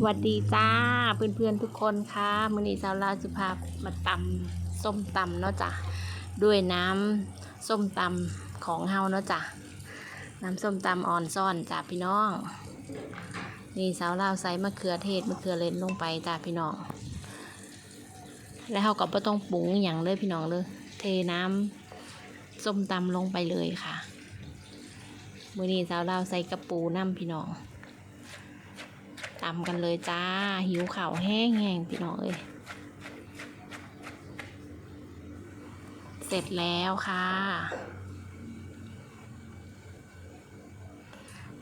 สวัสดีจ้าเพื่อนๆทุกคนค่ะมื้อนี้สาวลาวจะพามาตำส้มตำเนาะจ้ะด้วยน้ำส้มตำของเฮาเนาะจ้ะน้ำส้มตำอ่อนซ่อนจ้าพี่น้อง นี่สาวลาวใส่มะเขือเทศมะเขือเล่นลงไปจ้าพี่น้อง แล้วเฮาก็บ่ต้องปรุงอย่างเลยพี่น้องเลยเทน้ำส้มตำลงไปเลยค่ะมื้อนี้สาวลาวใส่กระปูน้ำพี่น้อง ตำกันเลยจ้า หิวข่าวแห้งแห้งพี่น้องเอ้ยเสร็จแล้วค่ะ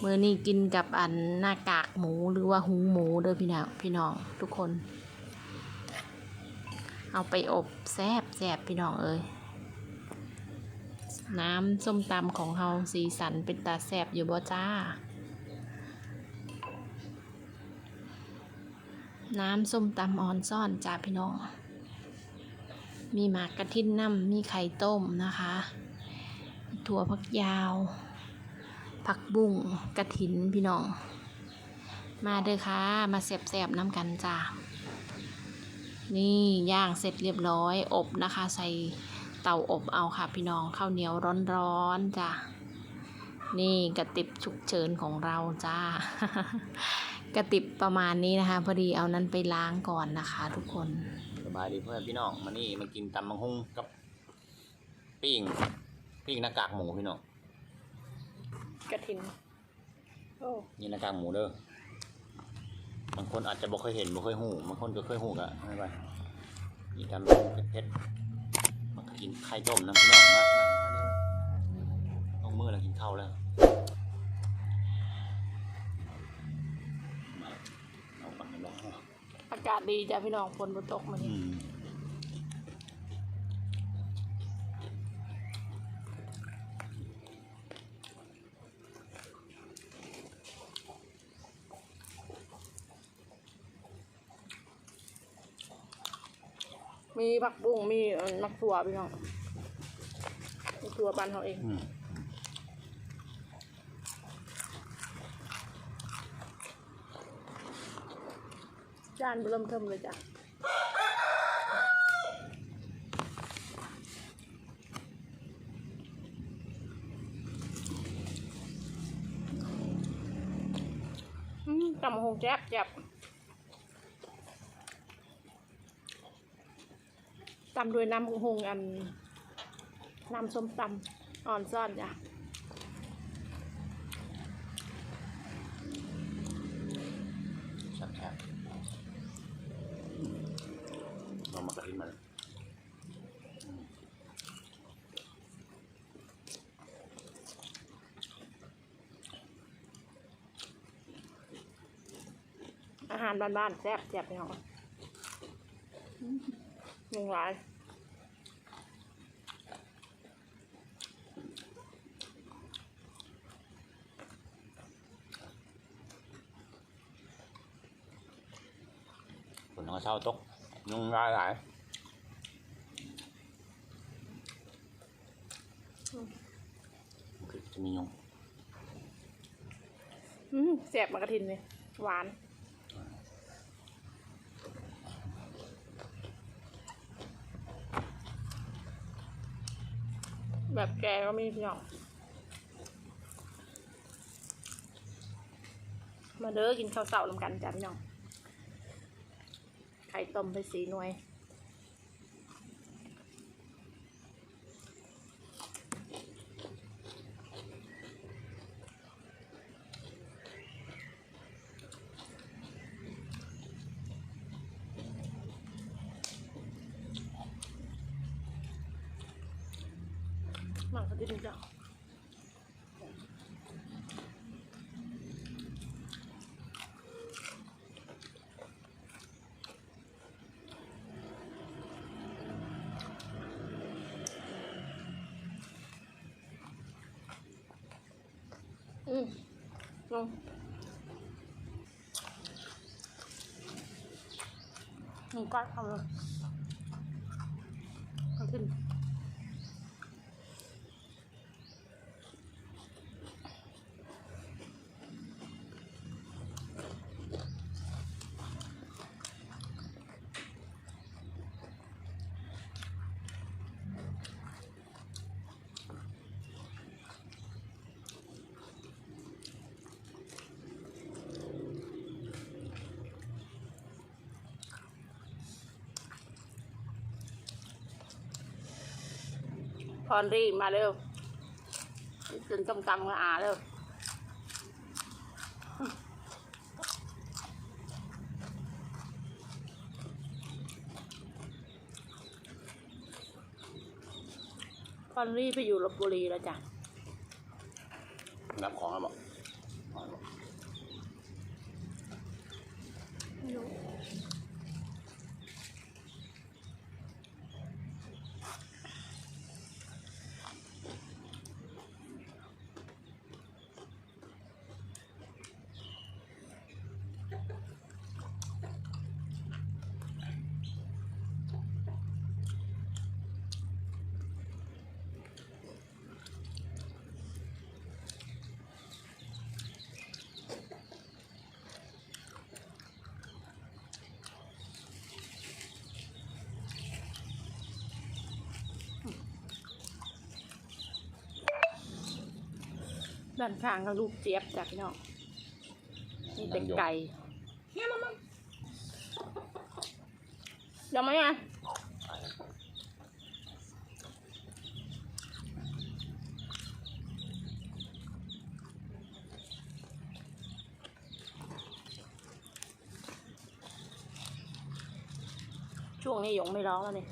มือนี้กินกับอันหน้ากากหมูหรือว่าหูหมูเด้อพี่น้องพี่น้องทุกคน เอาไปอบแซบแซบพี่น้องเอ้ยน้ำส้มตำของเฮาสีสันเป็นตาแซบอยู่บ่จ้า น้ำส้มตำออนซ่อนจ้าพี่น้อง มีหมากกระทินน้ำมีไข่ต้มนะคะ ถั่วผักยาว ผักบุ้งกระถินพี่น้อง มาเด้อค่ะ มาแสบๆน้ำกันจ้านี่ย่างเสร็จเรียบร้อยอบนะคะ ใส่เตาอบเอาค่ะ พี่น้องข้าวเหนียวร้อนๆจ้านี่กระติบฉุกเฉินของเราจ้า กระติบประมาณนี้นะคะ พอดีเอานั้นไปล้างก่อนนะคะ ทุกคนสบายดีเพื่อนพี่น้องมานี่มากินตำมังฮุงกับปิ้งปิ้งหน้ากากหมูพี่น้องกระถินโอ้นี่หน้ากากหมูเด้อบางคนอาจจะบ่เคยเห็นบ่เคยหูบางคนก็เคยหูกะไม่เป็นไรนี่ตำมังฮุงเผ็ดๆมากินไข่ต้มน้ำพี่น้องมามามาเร็วต้องมือแล้วกินข้าวแล้วมาเอาปังกันบ้าง อากาศดีจ้ะพี่น้องฝนบนตกมาอืนี่มมีผักบุ้งมีเอ่อมักถั่วพี่น้องมีถั่วบ้านเขาเอง อืมานเริ่มเทิมเลยจ้ะตำหงแจ๊บแจ๊บตำด้วยน้ำหงอัน น้ำส้มตำอ่อนซ่อนจ้ะ แซ่บๆลองมากระทินมาเลย อาหารบ้านๆแซ่บแซ่บพี่น้องยังหลายฝนเขาเช่าตกยุงรายหลายคือจะมียุงอืมแซ่บมากระทินเลยหวาน แบบแกก็มีพี่น้องมาเด้อกินข้าวเสาร์ลำกันจ้ะพี่น้องไข่ต้มไปสีหน่วย หมักกระดิ่งจ้ะอืมลงหนึ่งก้อนเอาเลยเอาขึ้น พรรีมาเร็วกินต้มตำกับอาเร็วพรรีไปอยู่ลบบุรีแล้วจ้ะรับของแล้วบอก ด้านข้างก็ลูกเจี๊ยบจ้ะพี่น้องนี่เป็นไก่เนี่ยมามายังไหมอะช่วงนี้หยงไม่ร้องแล้วนี่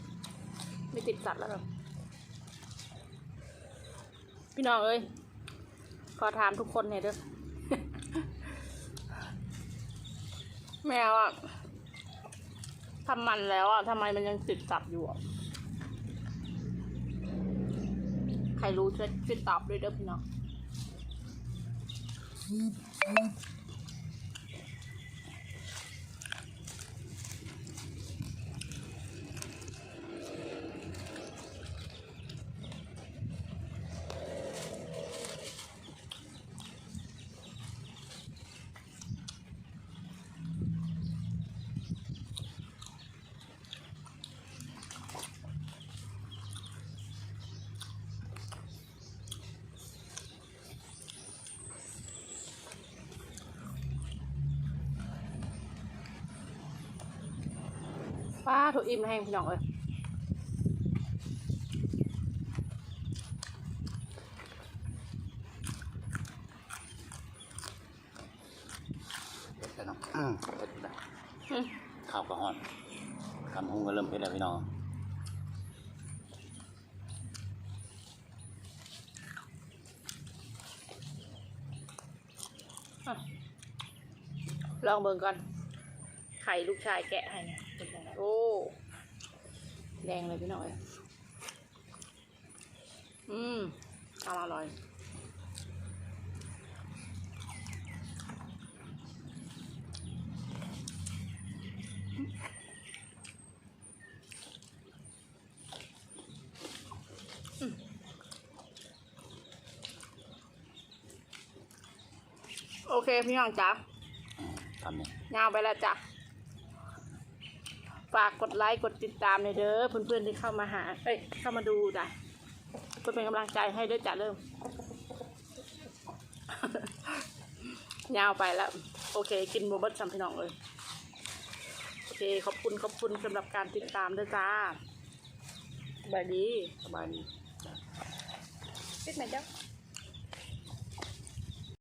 ไม่ติดสัตว์แล้วหรอพี่น้องเอ้ย ขอถามทุกคนหน่อยเด้อแมวอะทำมันแล้วอะทำไมมันยังติดจับอยู่อะใครรู้ช่วยช่วยตอบด้วยเด้อพี่น้อง ป้าถูกอิ่มแห้งพี่น้องเอ้ยเผ็ดแล้วเนาะอืมเผ็ดแล้วอืมข้าวก็ฮ้อนทำหุ้งก็เริ่มเผ็ดแล้วพี่น้องลองเบิ่งก่อนไข่ลูกชายแกะให้เนี่ยเป็นยังไง โอ้ แดงเลยพี่น้องเอ้ยอืมอร่อยโอเค พี่น้องจ๋าอืมทำนี่ยาวไปแล้วจ้ะ ฝากกดไลค์กดติดตามเลยเด้อเพื่อนๆที่เข้ามาหาเอ้ยเข้ามาดูจ้ะเพื่อเป็นกำลังใจให้ด้วยจ้ะเริ่ม ยาวไปแล้ว โอเค กินโมบัตสัมพี่น้องเลยโอเค ขอบคุณขอบคุณสำหรับการติดตามด้วยจ้าสบายดีสบายดีปิดไหมจ๊ะ